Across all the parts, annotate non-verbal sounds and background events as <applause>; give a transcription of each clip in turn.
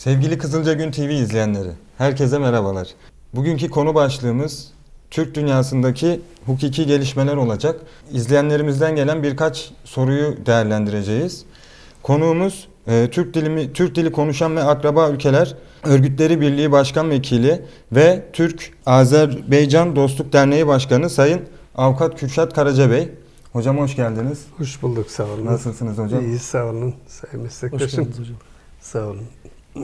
Sevgili Kızılca Gün TV izleyenleri, herkese merhabalar. Bugünkü konu başlığımız Türk dünyasındaki hukuki gelişmeler olacak. İzleyenlerimizden gelen birkaç soruyu değerlendireceğiz. Konuğumuz e, Türk dilimi Türk dili konuşan ve akraba ülkeler Örgütleri Birliği Başkan Vekili ve Türk Azerbaycan Dostluk Derneği Başkanı Sayın Avukat Kürşat Karaca Bey. Hocam hoş geldiniz. Hoş bulduk sağ olun. Nasılsınız hocam? İyi sağ olun sayın Hoş meslektaşım. geldiniz hocam. Sağ olun. <clears throat>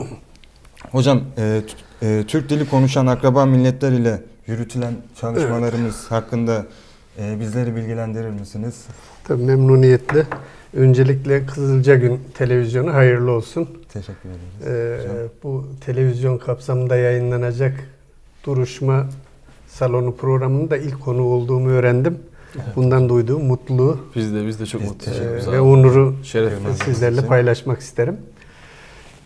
Hocam, e, t- e, Türk dili konuşan akraba milletler ile yürütülen çalışmalarımız hakkında e, bizleri bilgilendirir misiniz? Tabii memnuniyetle. Öncelikle Kızılca Gün televizyonu hayırlı olsun. Teşekkür ederiz. Ee, hocam. bu televizyon kapsamında yayınlanacak duruşma salonu programının da ilk konu olduğumu öğrendim. Bundan duyduğum mutluluğu Biz de biz de çok mutluyuz. e, ve onuru Şeref sizlerle paylaşmak isterim.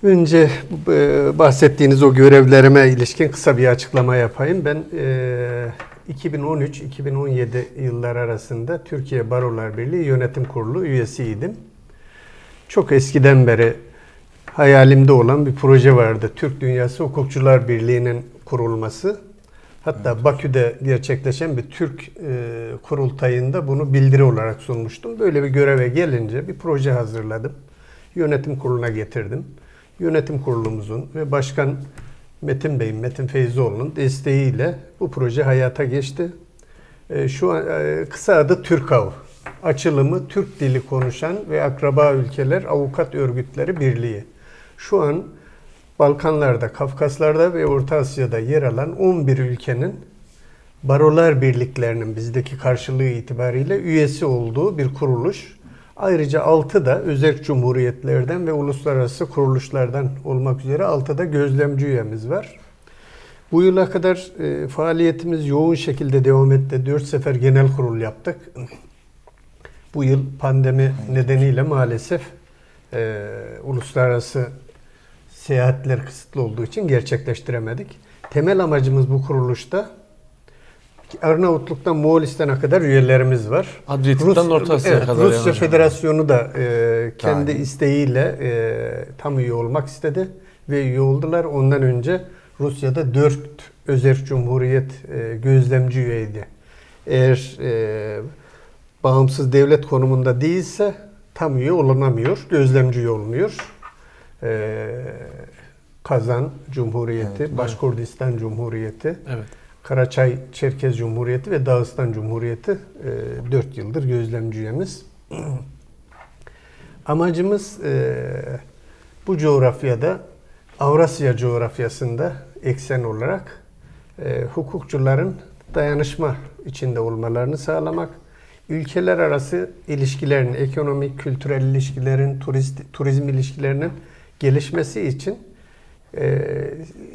Önce e, bahsettiğiniz o görevlerime ilişkin kısa bir açıklama yapayım. Ben e, 2013-2017 yıllar arasında Türkiye Barolar Birliği Yönetim Kurulu üyesiydim. Çok eskiden beri hayalimde olan bir proje vardı. Türk Dünyası Hukukçular Birliği'nin kurulması. Hatta Bakü'de gerçekleşen bir Türk e, kurultayında bunu bildiri olarak sunmuştum. Böyle bir göreve gelince bir proje hazırladım. Yönetim kuruluna getirdim. Yönetim kurulumuzun ve Başkan Metin Bey'in, Metin Feyzoğlu'nun desteğiyle bu proje hayata geçti. E, şu an e, kısa adı TÜRKAV. Açılımı Türk dili konuşan ve akraba ülkeler avukat örgütleri birliği. Şu an Balkanlarda, Kafkaslarda ve Orta Asya'da yer alan 11 ülkenin barolar birliklerinin bizdeki karşılığı itibariyle üyesi olduğu bir kuruluş. Ayrıca 6 da özel cumhuriyetlerden ve uluslararası kuruluşlardan olmak üzere 6 da gözlemci üyemiz var. Bu yıla kadar e, faaliyetimiz yoğun şekilde devam etti. 4 sefer genel kurul yaptık. Bu yıl pandemi nedeniyle maalesef e, uluslararası seyahatler kısıtlı olduğu için gerçekleştiremedik. Temel amacımız bu kuruluşta Arnavutluk'tan Moğolistan'a kadar üyelerimiz var. Adriyatik'ten Orta Asya'ya evet, kadar Rusya yani. Federasyonu da e, kendi Dahil. isteğiyle e, tam üye olmak istedi ve üye oldular. Ondan önce Rusya'da dört özel cumhuriyet e, gözlemci üyeydi. Eğer e, bağımsız devlet konumunda değilse tam üye olunamıyor, gözlemci üye olunuyor. E, Kazan Cumhuriyeti, Evet, Başkurdistan Cumhuriyeti, Evet. Karaçay Çerkez Cumhuriyeti ve Dağıstan Cumhuriyeti e, 4 yıldır gözlemci üyemiz. <clears throat> Amacımız e, bu coğrafyada Avrasya coğrafyasında eksen olarak e, hukukçuların dayanışma içinde olmalarını sağlamak, ülkeler arası ilişkilerin, ekonomik, kültürel ilişkilerin, turist, turizm ilişkilerinin gelişmesi için e,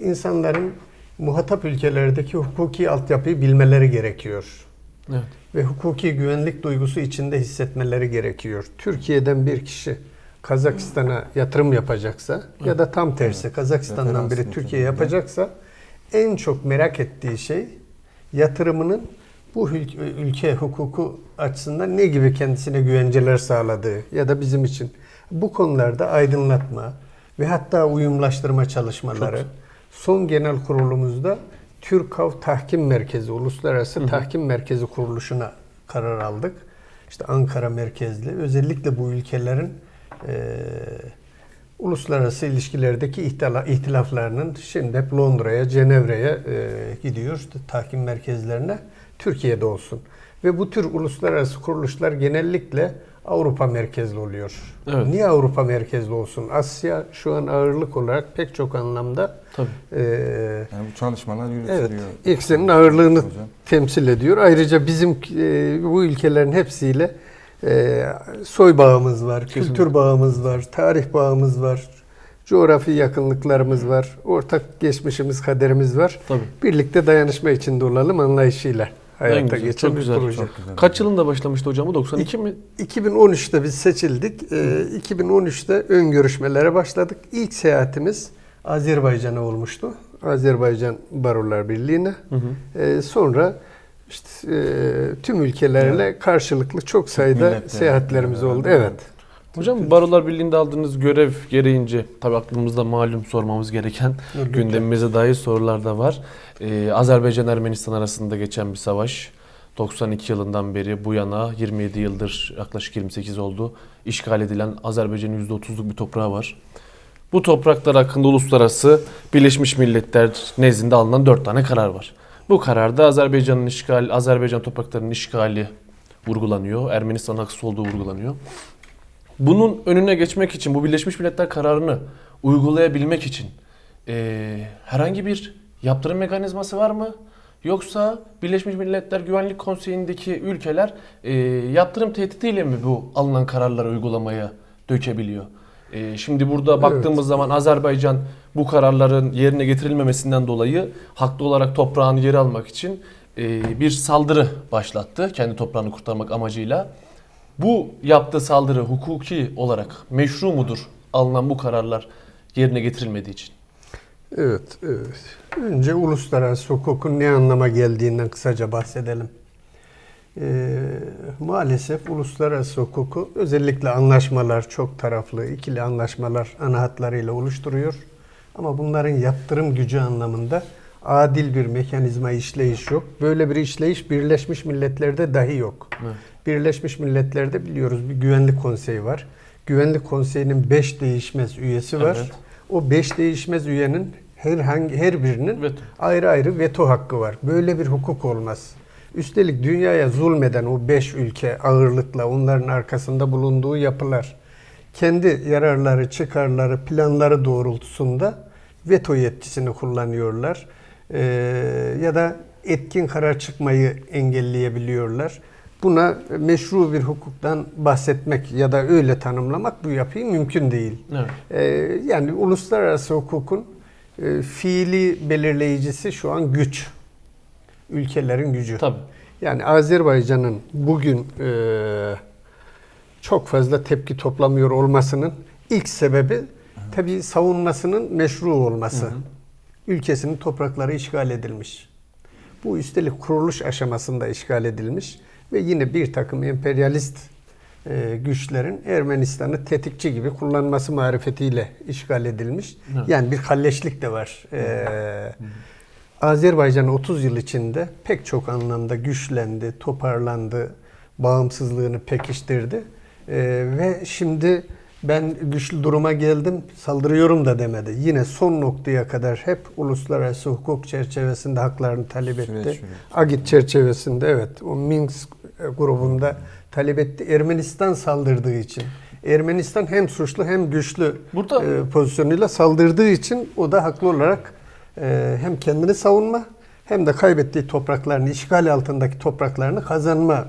insanların muhatap ülkelerdeki hukuki altyapıyı bilmeleri gerekiyor. Evet. Ve hukuki güvenlik duygusu içinde hissetmeleri gerekiyor. Türkiye'den bir kişi Kazakistan'a yatırım yapacaksa ya da tam tersi Kazakistan'dan Referans biri Türkiye yapacaksa en çok merak ettiği şey yatırımının bu ül- ülke hukuku açısından ne gibi kendisine güvenceler sağladığı ya da bizim için bu konularda aydınlatma ve hatta uyumlaştırma çalışmaları son genel kurulumuzda Türkav Tahkim Merkezi, Uluslararası Tahkim Merkezi kuruluşuna karar aldık. İşte Ankara merkezli özellikle bu ülkelerin eee, uluslararası ilişkilerdeki ihtila- ihtilaflarının şimdi hep Londra'ya, Cenevre'ye eee, gidiyor işte tahkim merkezlerine. Türkiye'de olsun. Ve bu tür uluslararası kuruluşlar genellikle Avrupa merkezli oluyor. Evet. Niye Avrupa merkezli olsun? Asya şu an ağırlık olarak pek çok anlamda Tabii. eee Yani bu çalışmalar yürütülüyor. Evet, eksenin ağırlığını Hocam. temsil ediyor. Ayrıca bizim e, bu ülkelerin hepsiyle e, soy bağımız var, kültür bağımız var, tarih bağımız var, coğrafi yakınlıklarımız var, ortak geçmişimiz, kaderimiz var. Tabii. Birlikte dayanışma içinde olalım anlayışıyla hayata En güzel, geçen çok bir güzel, proje. Çok güzel. Kaç yılında başlamıştı hocam bu? 92 mi? 2013'te biz seçildik. Ee, 2013'te ön görüşmelere başladık. İlk seyahatimiz Azerbaycan'a olmuştu. Azerbaycan Barolar Birliği'ne. Hı hı. Ee, sonra işte e, tüm ülkelerle karşılıklı çok sayıda milletlerle seyahatlerimiz beraber oldu. Evet. Hocam Barolar Birliği'nde aldığınız görev gereğince tabii aklımızda malum sormamız gereken Lütfen. gündemimize dair sorular da var. Ee, Azerbaycan Ermenistan arasında geçen bir savaş. 92 yılından beri bu yana 27 yıldır yaklaşık 28 oldu. İşgal edilen Azerbaycan'ın %30'luk bir toprağı var. Bu topraklar hakkında uluslararası Birleşmiş Milletler nezdinde alınan 4 tane karar var. Bu kararda Azerbaycan'ın işgal, Azerbaycan topraklarının işgali vurgulanıyor. Ermenistan'ın haksız olduğu vurgulanıyor. Bunun önüne geçmek için, bu Birleşmiş Milletler kararını uygulayabilmek için eee, herhangi bir yaptırım mekanizması var mı? Yoksa Birleşmiş Milletler Güvenlik Konseyi'ndeki ülkeler eee, yaptırım tehdidiyle mi bu alınan kararları uygulamaya dökebiliyor? Eee, şimdi burada baktığımız zaman Azerbaycan bu kararların yerine getirilmemesinden dolayı haklı olarak toprağını geri almak için eee, bir saldırı başlattı. Kendi toprağını kurtarmak amacıyla. Bu yaptığı saldırı hukuki olarak meşru mudur alınan bu kararlar yerine getirilmediği için? Evet, evet. Önce uluslararası hukukun ne anlama geldiğinden kısaca bahsedelim. Ee, maalesef uluslararası hukuku özellikle anlaşmalar çok taraflı, ikili anlaşmalar ana hatlarıyla oluşturuyor. Ama bunların yaptırım gücü anlamında adil bir mekanizma işleyiş yok. Böyle bir işleyiş Birleşmiş Milletler'de dahi yok. Evet. Birleşmiş Milletler'de biliyoruz bir güvenlik konseyi var. Güvenlik konseyinin 5 değişmez üyesi var. Evet. O 5 değişmez üyenin herhangi her birinin Veto. ayrı ayrı veto hakkı var. Böyle bir hukuk olmaz. Üstelik dünyaya zulmeden o 5 ülke ağırlıkla onların arkasında bulunduğu yapılar kendi yararları, çıkarları, planları doğrultusunda veto yetkisini kullanıyorlar. Ee, ya da etkin karar çıkmayı engelleyebiliyorlar. Buna meşru bir hukuktan bahsetmek ya da öyle tanımlamak bu yapıyı mümkün değil. Evet. Ee, yani uluslararası hukukun e, fiili belirleyicisi şu an güç. Ülkelerin gücü. Tabii. Yani Azerbaycan'ın bugün e, çok fazla tepki toplamıyor olmasının ilk sebebi tabii savunmasının meşru olması. Ülkesinin toprakları işgal edilmiş. Bu üstelik kuruluş aşamasında işgal edilmiş ve yine bir takım emperyalist e, güçlerin Ermenistan'ı tetikçi gibi kullanması marifetiyle işgal edilmiş. Evet. Yani bir kalleşlik de var. E, Azerbaycan 30 yıl içinde pek çok anlamda güçlendi, toparlandı, bağımsızlığını pekiştirdi. E, ve şimdi ben güçlü duruma geldim, saldırıyorum da demedi. Yine son noktaya kadar hep uluslararası hukuk çerçevesinde haklarını talep etti. Süreç, süreç. Agit çerçevesinde evet o Minsk grubunda talep etti. Ermenistan saldırdığı için. Ermenistan hem suçlu hem güçlü Burada- e, pozisyonuyla saldırdığı için o da haklı olarak e, hem kendini savunma hem de kaybettiği topraklarını, işgal altındaki topraklarını kazanma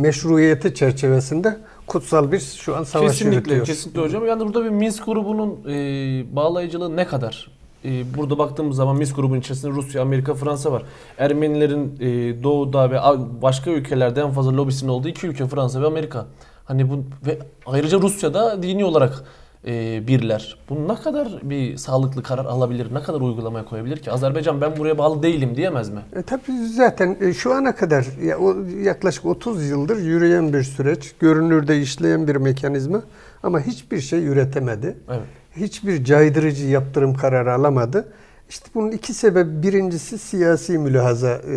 meşruiyeti çerçevesinde kutsal bir şu an savaş kesinlikle, yürütüyor. kesinlikle hocam. Yani burada bir Minsk grubunun e, bağlayıcılığı ne kadar? E, burada baktığımız zaman Minsk grubunun içerisinde Rusya, Amerika, Fransa var. Ermenilerin e, doğuda ve başka ülkelerde en fazla lobisinin olduğu iki ülke Fransa ve Amerika. Hani bu ve ayrıca Rusya'da dini olarak e, birler. Bu ne kadar bir sağlıklı karar alabilir? Ne kadar uygulamaya koyabilir ki? Azerbaycan ben buraya bağlı değilim diyemez mi? E, tabii zaten e, şu ana kadar ya, o, yaklaşık 30 yıldır yürüyen bir süreç, görünürde işleyen bir mekanizma ama hiçbir şey üretemedi. Evet. Hiçbir caydırıcı yaptırım kararı alamadı. İşte bunun iki sebebi birincisi siyasi mülahaza. E,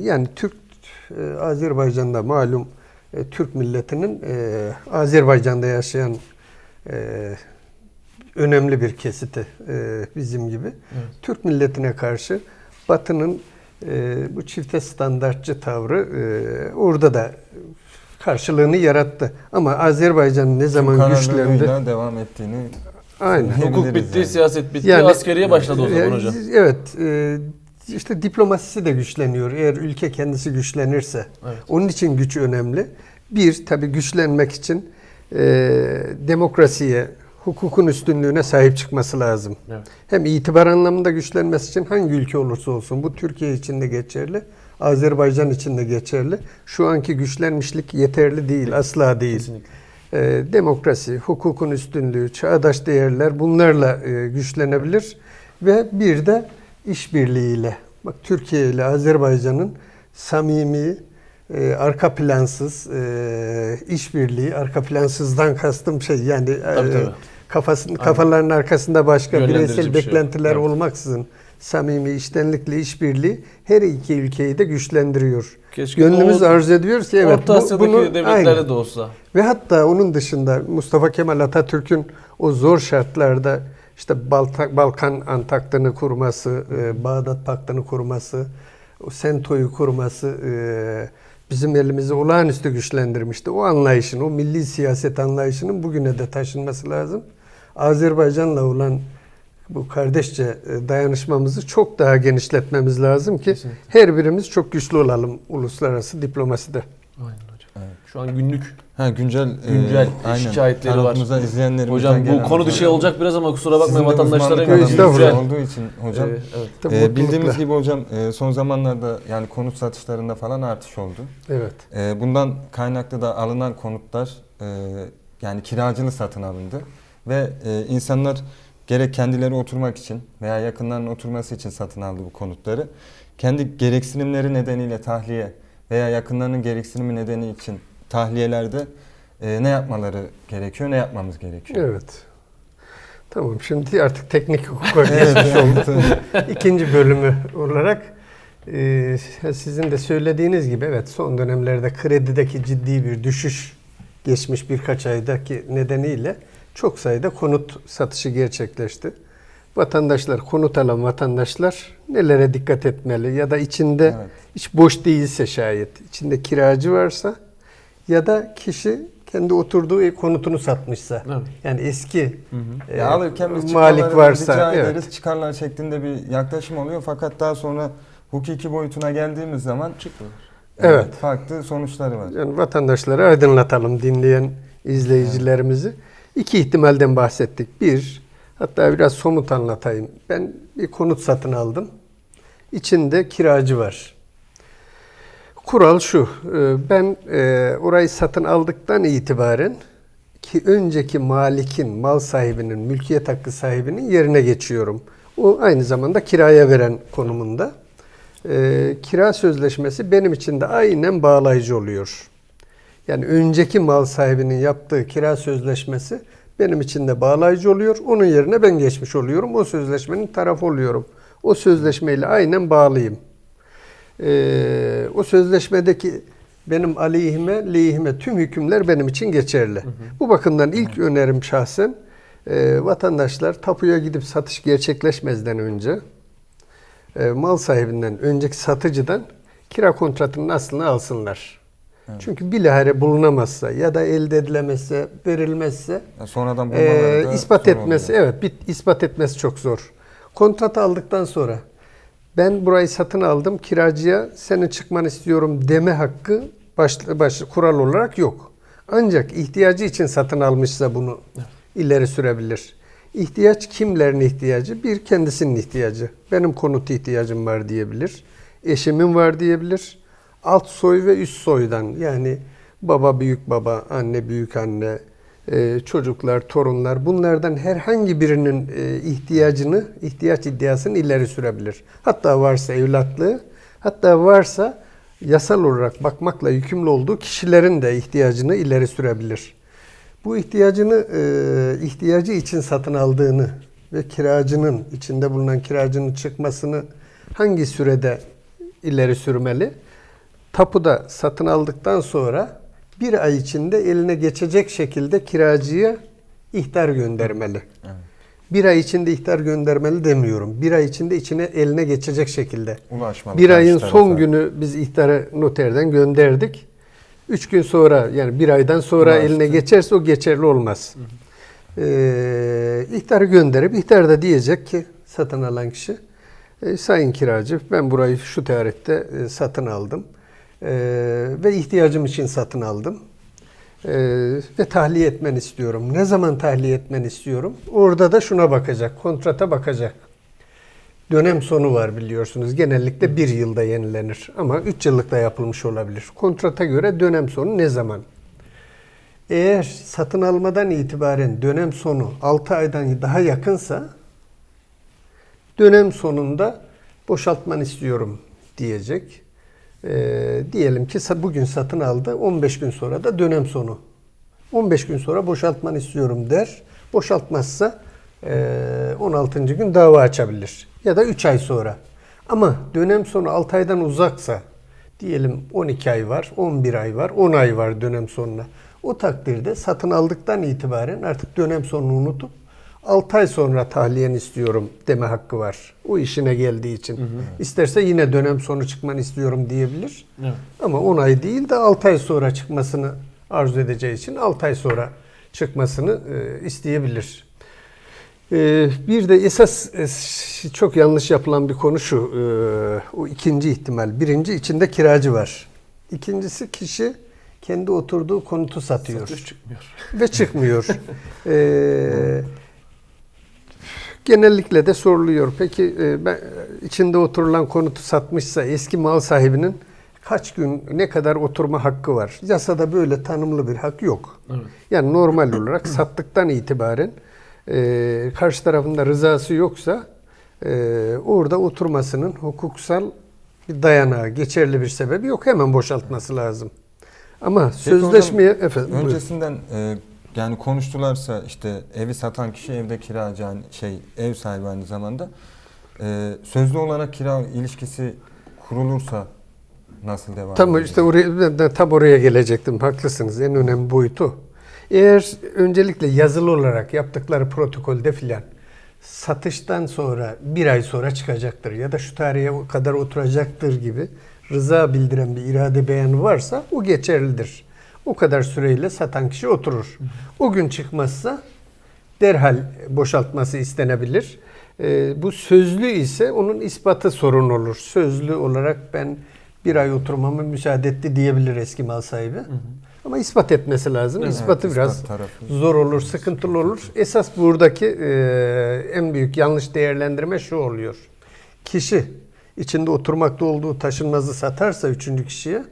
yani Türk e, Azerbaycan'da malum e, Türk milletinin e, Azerbaycan'da yaşayan e, önemli bir kesiti e, bizim gibi. Evet. Türk milletine karşı Batı'nın e, bu çifte standartçı tavrı e, orada da karşılığını yarattı. Ama Azerbaycan ne zaman güçlendi? Devam ettiğini Aynen. Hukuk bitti, yani. siyaset bitti, Yani- askeriye başladı o zaman Yani, hocam. Evet. e, işte diplomasisi de güçleniyor. Eğer ülke kendisi güçlenirse. Evet. Onun için güç önemli. Bir, tabii güçlenmek için e, demokrasiye, hukukun üstünlüğüne sahip çıkması lazım. Evet. Hem itibar anlamında güçlenmesi için hangi ülke olursa olsun bu Türkiye için de geçerli, Azerbaycan için de geçerli. Şu anki güçlenmişlik yeterli değil, asla değil. Kesinlikle. Ee, demokrasi, hukukun üstünlüğü, çağdaş değerler bunlarla e, güçlenebilir ve bir de işbirliğiyle. Bak Türkiye ile Azerbaycan'ın samimi, e, arka plansız e, işbirliği, arka plansızdan kastım şey yani e, Tabii, tabii. kafasının kafaların arkasında başka bireysel bir şey yok. beklentiler Evet. olmaksızın samimi iştenlikle işbirliği her iki ülkeyi de güçlendiriyor. Keşke Gönlümüz o- arzu ediyoruz ki evet Orta bu- Asya'daki bunu devletlerde aynen. de olsa. Ve hatta onun dışında Mustafa Kemal Atatürk'ün o zor şartlarda işte Balta- Balkan Antaktını kurması, e, Bağdat Paktı'nı kurması, o Sento'yu kurması e, bizim elimizi olağanüstü güçlendirmişti. O anlayışın, o milli siyaset anlayışının bugüne de taşınması lazım. Azerbaycan'la olan bu kardeşçe e, dayanışmamızı çok daha genişletmemiz lazım ki Kesinlikle. her birimiz çok güçlü olalım uluslararası diplomaside. Aynen. Şu an günlük. Ha güncel Güncel e, aynen. şikayetleri var. İzleyenlerimizden Hocam bu konu dışı olacak biraz ama kusura bakmayın Sizin de vatandaşlara. estağfurullah. olduğu için hocam. Ee, evet. Tabii e, mutlulukla. bildiğimiz gibi hocam e, son zamanlarda yani konut satışlarında falan artış oldu. Evet. E, bundan kaynaklı da alınan konutlar e, yani kiracılı satın alındı ve e, insanlar gerek kendileri oturmak için veya yakınlarının oturması için satın aldı bu konutları. Kendi gereksinimleri nedeniyle tahliye veya yakınlarının gereksinimi nedeni için tahliyelerde e, ne yapmaları gerekiyor, ne yapmamız gerekiyor? Evet. Tamam şimdi artık teknik hukuka geçmiş olduk. İkinci bölümü olarak e, sizin de söylediğiniz gibi evet son dönemlerde kredideki ciddi bir düşüş geçmiş birkaç aydaki nedeniyle çok sayıda konut satışı gerçekleşti. Vatandaşlar, konut alan vatandaşlar nelere dikkat etmeli ya da içinde Evet. hiç boş değilse şayet, içinde kiracı varsa ya da kişi kendi oturduğu konutunu satmışsa. Evet. Yani eski Hı hı. e, Ya alırken biz malik varsa rica evet. ederiz, çıkarlar şeklinde bir yaklaşım oluyor. Fakat daha sonra hukuki boyutuna geldiğimiz zaman Çıkmıyor. e, Evet. farklı sonuçları var. Yani vatandaşları aydınlatalım dinleyen izleyicilerimizi. İki ihtimalden bahsettik. Bir, hatta biraz somut anlatayım. Ben bir konut satın aldım. İçinde kiracı var. Kural şu, e, ben e, orayı satın aldıktan itibaren ki önceki malikin, mal sahibinin, mülkiyet hakkı sahibinin yerine geçiyorum. O aynı zamanda kiraya veren konumunda. E, kira sözleşmesi benim için de aynen bağlayıcı oluyor. Yani önceki mal sahibinin yaptığı kira sözleşmesi benim için de bağlayıcı oluyor. Onun yerine ben geçmiş oluyorum. O sözleşmenin tarafı oluyorum. O sözleşmeyle aynen bağlıyım. Ee, o sözleşmedeki benim aleyhime, lehime tüm hükümler benim için geçerli. Bu bakımdan ilk önerim şahsen e, vatandaşlar tapuya gidip satış gerçekleşmezden önce e, mal sahibinden, önceki satıcıdan kira kontratının aslını alsınlar. Çünkü bilahare bulunamazsa ya da elde edilemezse, verilmezse Yani sonradan da ispat etmesi oluyor. evet bir ispat etmesi çok zor. Kontratı aldıktan sonra ben burayı satın aldım kiracıya senin çıkmanı istiyorum deme hakkı baş, baş, kural olarak yok. Ancak ihtiyacı için satın almışsa bunu ileri sürebilir. İhtiyaç kimlerin ihtiyacı? Bir kendisinin ihtiyacı. Benim konut ihtiyacım var diyebilir. Eşimin var diyebilir. Alt soy ve üst soydan yani baba büyük baba, anne büyük anne, e, çocuklar, torunlar bunlardan herhangi birinin e, ihtiyacını, ihtiyaç iddiasını ileri sürebilir. Hatta varsa evlatlığı, hatta varsa yasal olarak bakmakla yükümlü olduğu kişilerin de ihtiyacını ileri sürebilir. Bu ihtiyacını e, ihtiyacı için satın aldığını ve kiracının içinde bulunan kiracının çıkmasını hangi sürede ileri sürmeli? Tapuda satın aldıktan sonra bir ay içinde eline geçecek şekilde kiracıya ihtar göndermeli. Evet. Bir ay içinde ihtar göndermeli demiyorum. Bir ay içinde içine eline geçecek şekilde. Ulaşmalı Bir ayın karşı son tarafa. günü biz ihtarı noterden gönderdik. Üç gün sonra yani bir aydan sonra Ulaştı. eline geçerse o geçerli olmaz. Ee, ihtarı gönderip ihtar da diyecek ki satın alan kişi "E, sayın kiracı ben burayı şu tarihte e, satın aldım E, ve ihtiyacım için satın aldım E, ve tahliye etmeni istiyorum. Ne zaman tahliye etmeni istiyorum? Orada da şuna bakacak, kontrata bakacak. Dönem sonu var biliyorsunuz. Genellikle bir yılda yenilenir ama üç yıllık da yapılmış olabilir. Kontrata göre dönem sonu ne zaman? Eğer satın almadan itibaren dönem sonu 6 aydan daha yakınsa dönem sonunda boşaltmanı istiyorum diyecek. Ee, diyelim ki bugün satın aldı, 15 gün sonra da dönem sonu. 15 gün sonra boşaltmanı istiyorum der. Boşaltmazsa e, 16. gün dava açabilir. Ya da 3 ay sonra. Ama dönem sonu 6 aydan uzaksa diyelim 12 ay var, 11 ay var, 10 ay var dönem sonuna. O takdirde satın aldıktan itibaren artık dönem sonunu unutup 6 ay sonra tahliyen istiyorum deme hakkı var. O işine geldiği için. İsterse yine dönem sonu çıkmanı istiyorum diyebilir. Evet. Ama 10 ay değil de 6 ay sonra çıkmasını arzu edeceği için 6 ay sonra çıkmasını e, isteyebilir. E, bir de esas e, çok yanlış yapılan bir konu şu. e, o ikinci ihtimal. Birinci içinde kiracı var. İkincisi kişi kendi oturduğu konutu satıyor Satış çıkmıyor. ve çıkmıyor. <laughs> Ee, genellikle de soruluyor. Peki e, ben, içinde oturulan konutu satmışsa eski mal sahibinin kaç gün ne kadar oturma hakkı var? Yasada böyle tanımlı bir hak yok. Evet. Yani normal olarak sattıktan itibaren e, karşı tarafında rızası yoksa e, orada oturmasının hukuksal bir dayanağı, geçerli bir sebebi yok. Hemen boşaltması lazım. Ama Peki hocam, sözleşmeye efendim buyurun. Öncesinden e, yani konuştularsa işte evi satan kişi evde kiracı yani şey ev sahibi aynı zamanda e, sözlü olarak kira ilişkisi kurulursa nasıl devam Tam ediyor? işte oraya ben de tam oraya gelecektim. Haklısınız. En önemli boyutu. Eğer öncelikle yazılı olarak yaptıkları protokolde filan satıştan sonra bir ay sonra çıkacaktır ya da şu tarihe kadar oturacaktır gibi rıza bildiren bir irade beyanı varsa o geçerlidir. O kadar süreyle satan kişi oturur. O gün çıkmazsa derhal boşaltması istenebilir. Ee, bu sözlü ise onun ispatı sorun olur. Sözlü olarak ben bir ay oturmama müsaade etti diyebilir eski mal sahibi. Ama ispat etmesi lazım. Evet, İspatı ispat biraz tarafı. zor olur, sıkıntılı olur. Esas buradaki e, en büyük yanlış değerlendirme şu oluyor. Kişi içinde oturmakta olduğu taşınmazı satarsa üçüncü kişiye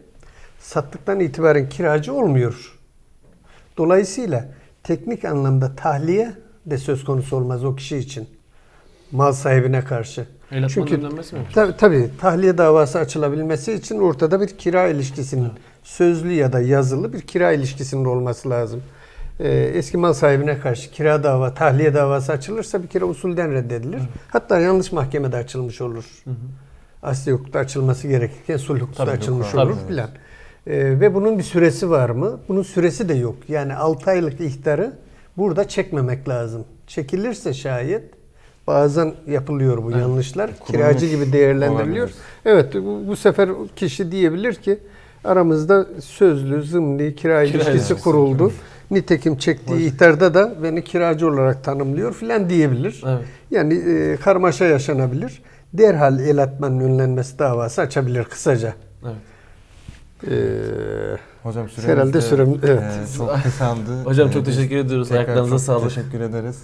sattıktan itibaren kiracı olmuyor. Dolayısıyla teknik anlamda tahliye de söz konusu olmaz o kişi için. Mal sahibine karşı. El Çünkü mi? Tabii, tabii tahliye davası açılabilmesi için ortada bir kira ilişkisinin sözlü ya da yazılı bir kira ilişkisinin olması lazım. Ee, eski mal sahibine karşı kira dava, tahliye davası açılırsa bir kere usulden reddedilir. Hatta yanlış mahkemede açılmış olur. Asli hukukta açılması gerekirken sulh hukukta Tabii, açılmış olur evet. filan. Ee, ve bunun bir süresi var mı? Bunun süresi de yok. Yani 6 aylık ihtarı burada çekmemek lazım. Çekilirse şayet bazen yapılıyor bu Evet. yanlışlar. Kurulmuş Kiracı gibi değerlendiriliyor. olabilir. Evet bu, bu sefer kişi diyebilir ki aramızda sözlü, zımni, kira ilişkisi ilişkisi kuruldu. Nitekim çektiği ihtarda da beni kiracı olarak tanımlıyor filan diyebilir. Evet. Yani e, karmaşa yaşanabilir. Derhal el atmanın önlenmesi davası açabilir kısaca. Evet. Ee, Hocam süremiz Herhalde de, sürem- evet. e, çok kısaldı. <laughs> Hocam E, çok teşekkür ediyoruz. tekrar Ayaklarınıza çok sağlık. Teşekkür ederiz.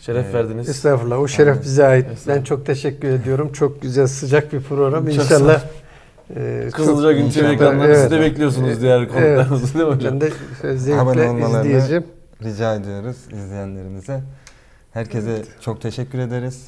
Şeref Ee, verdiniz. estağfurullah. O şeref Aynen. bize ait. Ben çok teşekkür ediyorum. Çok güzel sıcak bir program. Çok İnşallah e, Kızılca Gün TV İnşallah. ekranlarında siz de Evet. bekliyorsunuz diğer konuklarınızı değil mi hocam? ben de e, zevkle izleyeceğim. rica ediyoruz izleyenlerimize. Herkese çok teşekkür ederiz.